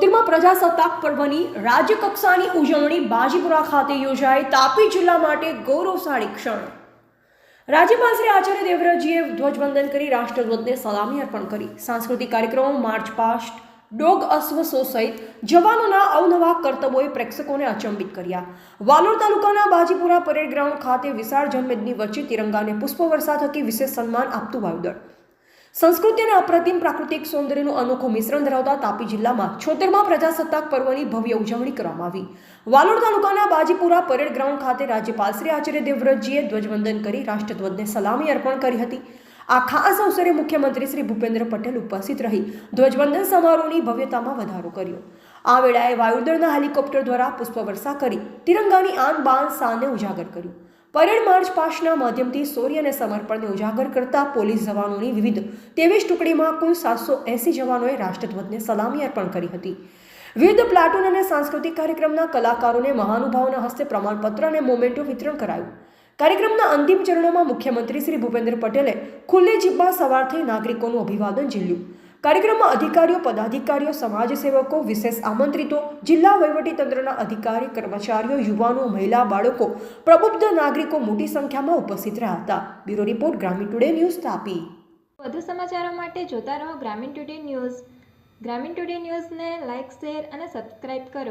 પ્રજાસત્તાક પર્વની રાજ્યકક્ષાની ઉજવણી બાજીપુરા ખાતે યોજાઈ તાપી જિલ્લા માટે ગૌરવશાળી ક્ષણ. રાજ્યપાલ શ્રી આચાર્ય દેવવ્રતજીએ ધ્વજવંદન કરી રાષ્ટ્રધ્વજને સલામી અર્પણ કરી. સાંસ્કૃતિક કાર્યક્રમો માર્ચ પાસ્ટ, ડોગ અશ્વ સો સહિત જવાનોના અવનવા કર્તવ્યોએ પ્રેક્ષકોને અચંબિત કર્યા. વાલોર તાલુકાના બાજીપુરા પરેડ ગ્રાઉન્ડ ખાતે વિશાળ જનમેદની વચ્ચે તિરંગાને પુષ્પવર્ષા થકી વિશેષ સન્માન આપતું વાયુદળ સંસ્કૃતિ અને અપ્રતિમ પ્રાકૃતિક સૌંદર્યનું અનોખું મિશ્રણ ધરાવતા તાપી જિલ્લામાં છોતેરમાં પ્રજાસત્તાક પર્વની ભવ્ય ઉજવણી કરવામાં આવી. વાલોડ તાલુકાના બાજીપુરા પરેડ ગ્રાઉન્ડ ખાતે રાજ્યપાલ શ્રી આચાર્ય દેવવ્રતજીએ ધ્વજવંદન કરી રાષ્ટ્રધ્વજને સલામી અર્પણ કરી હતી. આ ખાસ અવસરે મુખ્યમંત્રી શ્રી ભૂપેન્દ્ર પટેલ ઉપસ્થિત રહી ધ્વજવંદન સમારોહની ભવ્યતામાં વધારો કર્યો. આ વેળાએ વાયુદળના હેલિકોપ્ટર દ્વારા પુષ્પવર્ષા કરી તિરંગાની આન બાન શાનને ઉજાગર કર્યું. પરેડ માર્ચ પાસ્ટના માધ્યમથી શૌર્ય અને સમર્પણને ઉજાગર કરતા પોલીસ જવાનોની વિવિધ ત્રેવીસ ટુકડીમાં કુલ સાતસો એંસી જવાનોએ રાષ્ટ્રધ્વજને સલામી અર્પણ કરી હતી. વિવિધ પ્લાટૂન અને સાંસ્કૃતિક કાર્યક્રમના કલાકારોને મહાનુભાવોના હસ્તે પ્રમાણપત્ર અને મોમેન્ટો વિતરણ કરાયું. કાર્યક્રમના અંતિમ ચરણોમાં મુખ્યમંત્રી શ્રી ભૂપેન્દ્ર પટેલે ખુલ્લી જીભમાં સવારથી નાગરિકોનું અભિવાદન ઝીલ્યું. કાર્યક્રમમાં અધિકારીઓ, પદાધિકારીઓ, સમાજસેવકો, વિશેષ આમંત્રિતો, જિલ્લા વહીવટીતંત્રના અધિકારી, કર્મચારીઓ, યુવાનો, મહિલા, બાળકો, પ્રબુદ્ધ નાગરિકો મોટી સંખ્યામાં ઉપસ્થિત રહ્યા હતા. Bureau report, Gramin today news Tapi. વધુ સમાચારો માટે જોતા રહો Gramin today news. Gramin today ન્યૂઝને લાઇક, શેર અને સબસ્ક્રાઇબ કરો.